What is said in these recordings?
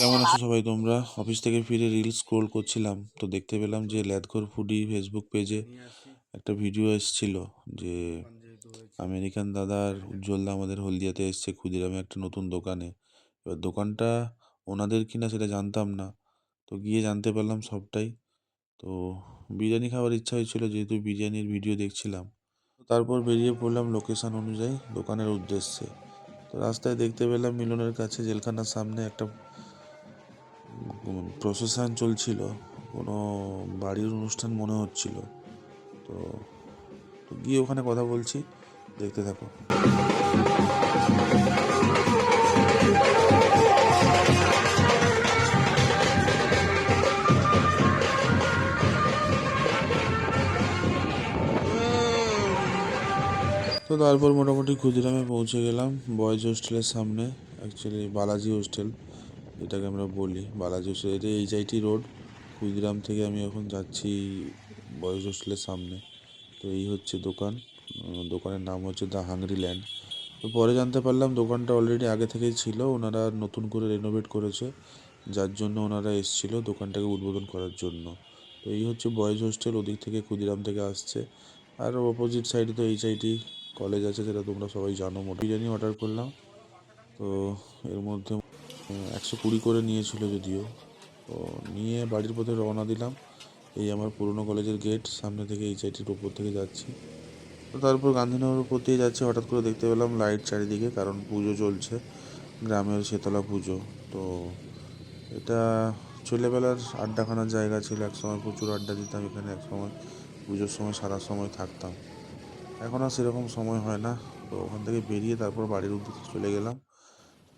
কেমন আছো সবাই তোমরা? অফিস থেকে ফিরে রিল স্ক্রোল করছিলাম, তো দেখতে পেলাম যে ল্যাদঘর ফুডি ফেসবুক পেজে একটা ভিডিও এসেছিল যে আমেরিকান দাদার উজ্জ্বলদা আমাদের হলদিয়াতে এসছে ক্ষুদিরামে একটা নতুন দোকানে। এবার দোকানটা ওনাদের কিনা সেটা জানতাম না, তো গিয়ে জানতে পারলাম সবটাই। তো বিরিয়ানি খাওয়ার ইচ্ছা হয়েছিল যেহেতু বিরিয়ানির ভিডিও দেখছিলাম তারপর বেরিয়ে পড়লাম লোকেশন অনুযায়ী দোকানের উদ্দেশ্যে। তো রাস্তায় দেখতে পেলাম মিলনের কাছে জেলখানার সামনে একটা প্রসেশন চলছিল, কোনো বাড়ির অনুষ্ঠান মনে হচ্ছিল। তো তো গিয়ে ওখানে কথা বলছি, দেখতে থাকো। তো তারপর মোটামুটি ক্ষুদিরামে পৌঁছে গেলাম, বয়েজ হোস্টেলের সামনে অ্যাকচুয়ালি বালাজি হোস্টেল। যেটাকে আমরা বলি বালাজি এটা এইচআইটি রোড ক্ষুদিরাম থেকে আমি এখন যাচ্ছি বয়েজ হোস্টেলের সামনে। তো এই হচ্ছে দোকান। দোকানের নাম হচ্ছে দ্য হাংরি ল্যান্ড। তো পরে জানতে পারলাম দোকানটা অলরেডি আগে থেকেই ছিল, ওনারা নতুন করে রেনোভেট করেছে, যার জন্য ওনারা এসেছিল দোকানটাকে উদ্বোধন করার জন্য। তো এই হচ্ছে বয়েজ হোস্টেল ওদিক থেকে ক্ষুদিরাম থেকে আসছে। আর অপোজিট সাইডে তো এইচআইটি কলেজ আছে যেটা তোমরা সবাই জানো। মোটা বিরিয়ানি অর্ডার করলাম। তো এর মধ্যে একশো কুড়ি করে নিয়েছিল যদিও। তো নিয়ে বাড়ির পথে রওনা দিলাম। এই আমার পুরনো কলেজের গেট সামনে থেকে এই এইচআইটির ওপর থেকে যাচ্ছি। তো তারপর গান্ধীনগর উপর দিয়ে যাচ্ছি, হঠাৎ করে দেখতে পেলাম লাইট চারিদিকে, কারণ পুজো চলছে। গ্রামের শেতলা পুজো। তো এটা ছেলেবেলার আড্ডাখানার জায়গা ছিল, একসময় প্রচুর আড্ডা দিতাম এখানে, একসময় পুজোর সময়, সারা সময় থাকতাম। এখন আর সেরকম সময় হয় না। তো ওখান থেকে বেরিয়ে তারপর বাড়ির উদ্দেশ্যে চলে গেলাম।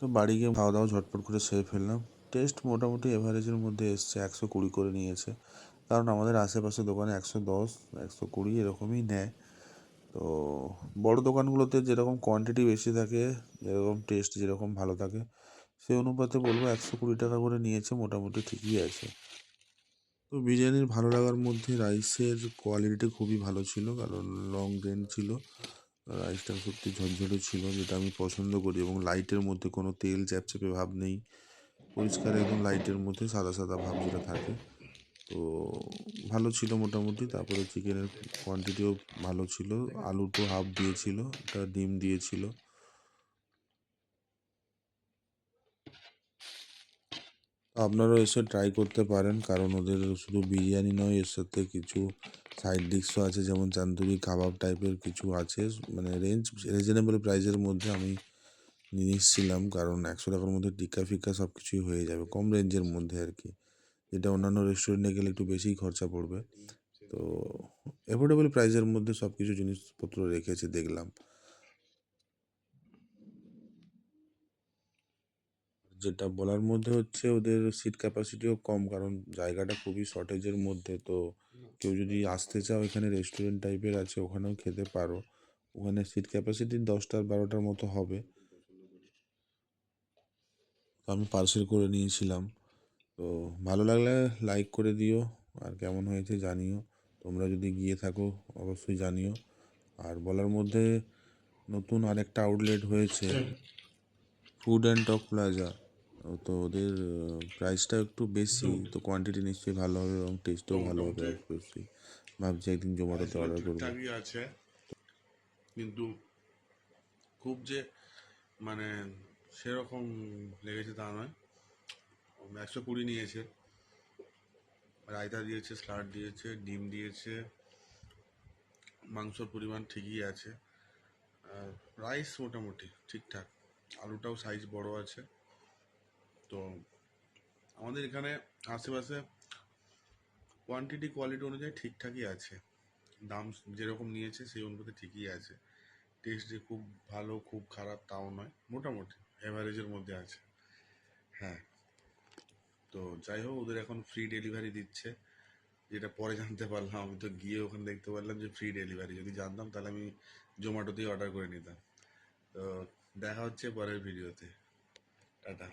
তো বাড়ি গিয়ে খাওয়া দাওয়া ঝটপট করে সেরে ফেললাম। টেস্ট মোটামুটি এভারেজের মধ্যে এসছে, একশো কুড়ি করে নিয়েছে। কারণ আমাদের আশেপাশে দোকানে একশো দশ, একশো কুড়ি এরকমই নেয়। তো বড় দোকানগুলোতে যেরকম কোয়ান্টিটি বেশি থাকে, যেরকম টেস্ট যেরকম ভালো থাকে, সেই অনুপাতে বলব একশো কুড়ি টাকা করে নিয়েছে, মোটামুটি ঠিকই আছে। তো বিরিয়ানির ভালো লাগার মধ্যে রাইসের কোয়ালিটি খুবই ভালো ছিল, কারণ লং গ্রেন ছিল। রাইসটা সত্যি ঝরঝরে ছিল, যেটা আমি পছন্দ করি এবং লাইটের মধ্যে কোনো তেল চ্যাপচ্যাপে ভাব নেই। পরিষ্কার একদম লাইটের মধ্যে সাদা সাদা ভাব যেটা থাকে। তো ভালো ছিল মোটামুটি, তারপরে চিকেনের কোয়ান্টিটিও ভালো ছিল। আলু তো হাফ দিয়েছিল, একটা ডিম দিয়েছিল। আপনারাও এসে ট্রাই করতে পারেন, কারণ ওদের শুধু বিরিয়ানি নয়, এর সাথে কিছু সাইড ডিশও আছে, যেমন চান্দুরি, কাবাব টাইপের কিছু আছে। মানে রেঞ্জ রিজনেবল প্রাইসের মধ্যে আমি নিয়ে এসেছিলাম কারণ একশো টাকার মধ্যে টিক্কা ফিক্কা সব কিছুই হয়ে যাবে, কম রেঞ্জের মধ্যে আর কি। যেটা অন্যান্য রেস্টুরেন্টে গেলে একটু বেশিই খরচা পড়বে। তো অ্যাফোর্ডেবল প্রাইসের মধ্যে সব কিছু জিনিসপত্র রেখেছে, দেখলাম। যেটা বলার মধ্যে হচ্ছে ওদের সিট ক্যাপাসিটিও কম, কারণ জায়গাটা খুবই শর্টেজের মধ্যে, তো কেউ যদি আসতে চাও, এখানে রেস্টুরেন্ট টাইপের আছে, ওখানেও খেতে পারো। ওখানে সিট ক্যাপাসিটি দশটার বারোটার মতো হবে। তো আমি পার্সেল করে নিয়েছিলাম। তো ভালো লাগলে লাইক করে দিও, আর কেমন হয়েছে জানিও। তোমরা যদি গিয়ে থাকো, অবশ্যই জানিও। আর বলার মধ্যে নতুন আরেকটা আউটলেট হয়েছে ফুড অ্যান্ড টক প্লাজা তো ওদের প্রাইসটা একটু বেশি তো কোয়ান্টিটি নিশ্চয়ই ভালো হবে এবং টেস্টও ভালো হবে অবশ্যই ভাবছি একদিন জোম্যাটোতে অর্ডার করব। আছে কিন্তু খুব যে মানে সেরকম লেগেছে তা নয়। একশো কুড়ি নিয়েছে। রায়তা দিয়েছে স্লাড দিয়েছে ডিম দিয়েছে মাংসর পরিমাণ ঠিকই আছে। রাইস মোটামুটি ঠিকঠাক। আলুটাও সাইজ বড় আছে। তো আমাদের এখানে আশেপাশে কোয়ান্টিটি কোয়ালিটি অনুযায়ী ঠিকঠাকই আছে। দাম যেরকম নিয়েছে সেই অনুপাতে ঠিকই আছে। টেস্ট যে খুব ভালো, খুব খারাপ তাও নয়, মোটামুটি অ্যাভারেজের মধ্যে আছে। হ্যাঁ তো যাই হোক, ওদের এখন ফ্রি ডেলিভারি দিচ্ছে। যেটা পরে জানতে পারলাম, আমি তো গিয়ে ওখানে দেখতে পারলাম যে ফ্রি ডেলিভারি যদি জানতাম তাহলে আমি জোম্যাটোতেই অর্ডার করে নিতাম। তো দেখা হচ্ছে পরের ভিডিওতে টাটা।